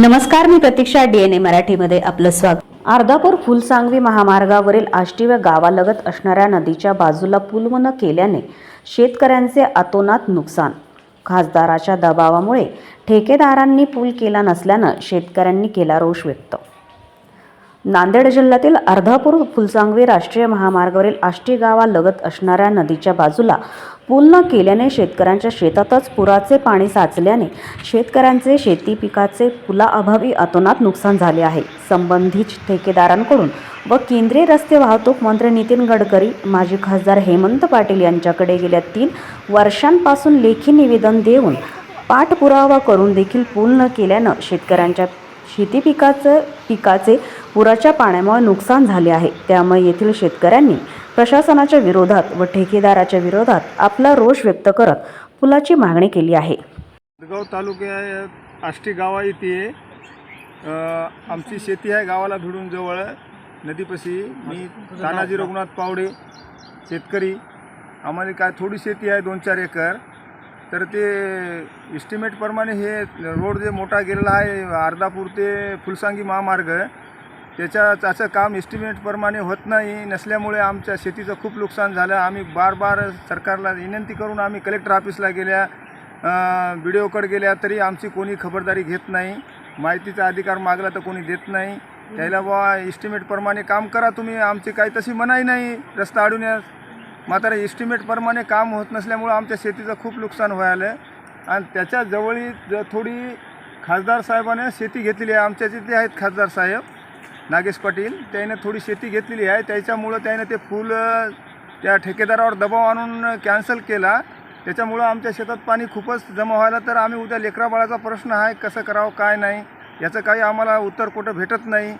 नमस्कार मी प्रतीक्षा डीएनए मराठीमध्ये आपलं स्वागत. अर्धापूर फुलसांगवी महामार्गावरील आष्टी व गावालगत असणाऱ्या नदीच्या बाजूला पूल न केल्याने शेतकऱ्यांचे अतोनात नुकसान. खासदाराच्या दबावामुळे ठेकेदारांनी पूल केला नसल्यानं शेतकऱ्यांनी केला रोष व्यक्त. नांदेड जिल्ह्यातील अर्धापूर फुलसांगवी राष्ट्रीय महामार्गावरील आष्टी गावालगत असणाऱ्या नदीच्या बाजूला पूल न केल्याने शेतकऱ्यांच्या शेतातच पुराचे पाणी साचल्याने शेतकऱ्यांचे शेती पिकाचे पुलाअभावी अतोनात नुकसान झाले आहे. संबंधित ठेकेदारांकडून व केंद्रीय रस्ते वाहतूक मंत्री नितीन गडकरी माजी खासदार हेमंत पाटील यांच्याकडे गेल्या तीन वर्षांपासून लेखी निवेदन देऊन पाठपुरावा करून देखील पूल न केल्यानं शेतकऱ्यांच्या शेती पिकाचं पिकाचे पुराच्या पाण्यामुळे नुकसान झाले आहे. त्यामुळे येथील शेतकऱ्यांनी प्रशासनाच्या विरोधात व ठेकेदाराच्या विरोधात आपला रोष व्यक्त करत पुलाची मागणी केली आहे. गाव तालुक्यात आष्टी गावा येथे अ, आमची शेती आहे गावाला भिडून जवळ. नदीपाशी मी तानाजी रघुनाथ पावडे शेतकरी. आम्हाला काय थोडी शेती आहे दोन चार एकर. तर ते इस्टिमेटप्रमाणे हे रोड जे मोठा गेलेला आहे अर्धापूर ते फुलसांगी महामार्ग त्याच्यात असं काम इस्टिमेटप्रमाणे होत नाही नसल्यामुळे आमच्या शेतीचं खूप नुकसान झालं. आम्ही बार बार सरकारला विनंती करून आम्ही कलेक्टर ऑफिसला गेल्या बी डी ओकडे गेल्या तरी आमची कोणी खबरदारी घेत नाही. माहितीचा अधिकार मागला तर कोणी देत नाही. त्याला बा इस्टिमेटप्रमाणे काम करा तुम्ही. आमची काही तशी मनाई नाही रस्ता अडवण्यास. मात्र इस्टिमेटप्रमाणे काम होत नसल्यामुळं आमच्या शेतीचं खूप नुकसान व्हायलं आणि त्याच्या जवळी थोडी खासदार साहेबाने शेती घेतलेली आहे. आमच्या जिथे आहेत खासदार साहेब. नागेश पाटील त्यानं थोडी शेती घेतलेली आहे. त्याच्यामुळं त्यानं ते फूल त्या ठेकेदारावर दबाव आणून कॅन्सल केला. त्याच्यामुळं आमच्या शेतात पाणी खूपच जमा व्हायला तर आम्ही उद्या लेकराबाळाचा प्रश्न आहे कसं करावं काय नाही याचं काही आम्हाला उत्तर कुठं भेटत नाही.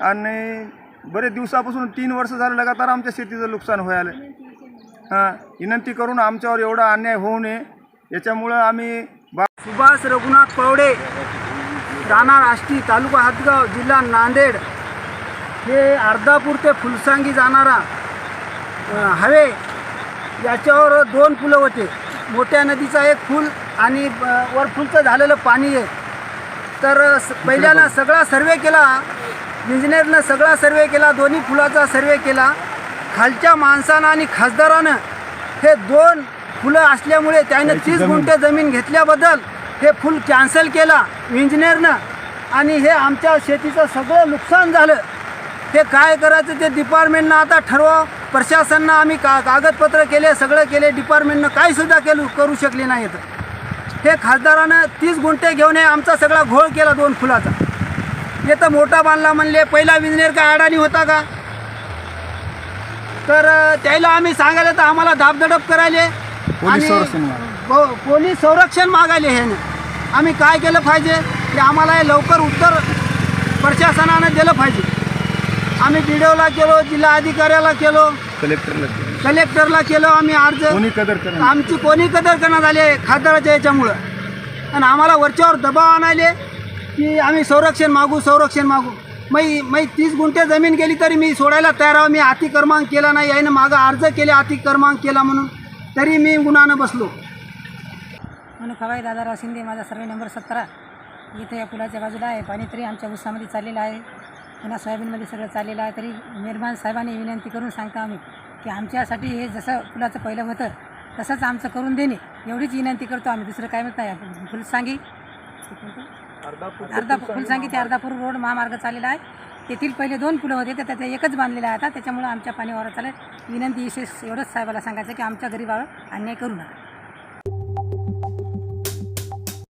आणि बरेच दिवसापासून तीन वर्ष झालं लगातार आमच्या शेतीचं नुकसान व्हायला. हां विनंती करून आमच्यावर एवढा अन्याय होऊ नये. याच्यामुळं आम्ही बा सुभाष रघुनाथ पवडे राहणार आष्टी तालुका हातगाव जिल्हा नांदेड. हे अर्धापूर ते फुलसांगी जाणारा अ, हायवे याच्यावर दोन पुलं होते. मोठ्या नदीचा एक फुल आणि वर फुलचं झालेलं पाणी आहे. तर पहिल्यानं सगळा सर्वे केला. इंजिनियरनं सगळा सर्वे केला दोन्ही फुलाचा सर्वे केला. खालच्या माणसानं आणि खासदारानं हे दोन फुलं असल्यामुळे त्यानं तीस गुंठे जमीन घेतल्याबद्दल हे फुल कॅन्सल केला इंजिनियरनं. आणि हे आमच्या शेतीचं सगळं नुकसान झालं. हे काय करायचं ते डिपार्टमेंटनं आता ठरवा. प्रशासनानं आम्ही का कागदपत्र केले सगळं केले. डिपार्टमेंटनं काहीसुद्धा केलं करू शकले नाहीत. हे खासदारानं तीस गुंठे घेऊन हे आमचा सगळा घोळ केला दोन फुलाचा. हे तर मोठा बांधला म्हणले पहिला इंजिनियर काय अडाणी होता का? तर त्याला आम्ही सांगायला तर आम्हाला दाबदडप करायले. पोलीस आणि संरक्षण मागायले. पो- पोलीस संरक्षण मागायले ह्याने आम्ही काय केलं पाहिजे? की आम्हाला हे लवकर उत्तर प्रशासनानं दिलं पाहिजे. आम्ही बी ला केलो जिल्हा अधिकाऱ्याला केलो. कलेक्टरला कलेक्टरला केलो आम्ही अर्ज. कोणी कदर आमची कोणी कदर करण्यात आली आहे? खासदाराच्या याच्यामुळं. आणि आम्हाला वरच्यावर दबाव आणायले की आम्ही संरक्षण मागू संरक्षण मागू. मै मै तीस गुंठे जमीन गेली तरी मी सोडायला तयार आहो. मी अतिक्रमांक केला नाही. यानं मागं अर्ज केले अतिक्रमांक केला म्हणून. तरी मी गुन्हानं बसलो. म्हणून खवाई दादाराव शिंदे माझा सर्वे नंबर सतरा. इथे या पुलाच्या बाजूला आहे. पाणी तरी आमच्या ऊसामध्ये चाललेलं आहे. पुन्हा सोयाबीनमध्ये सगळं चाललेलं आहे तरी मेहरबान साहेबांनी विनंती करून सांगता आम्ही की आमच्यासाठी हे जसं पुलाचं पहिलं होतं तसंच आमचं करून देणे एवढीच विनंती करतो आम्ही. दुसरं काय म्हणत नाही फुलसांगी अर्धा फुलसांगी ते अर्धापूर रोड महामार्ग चाललेला आहे. तेथील पहिले दोन पुलं होते तर त्याचा एकच बांधलेला आहे आता त्याच्यामुळं आमच्या पाणी वावरात चालेल विनंती विशेष एवढंच साहेबाला सांगायचं की आमच्या गरीबावर अन्याय करू नका.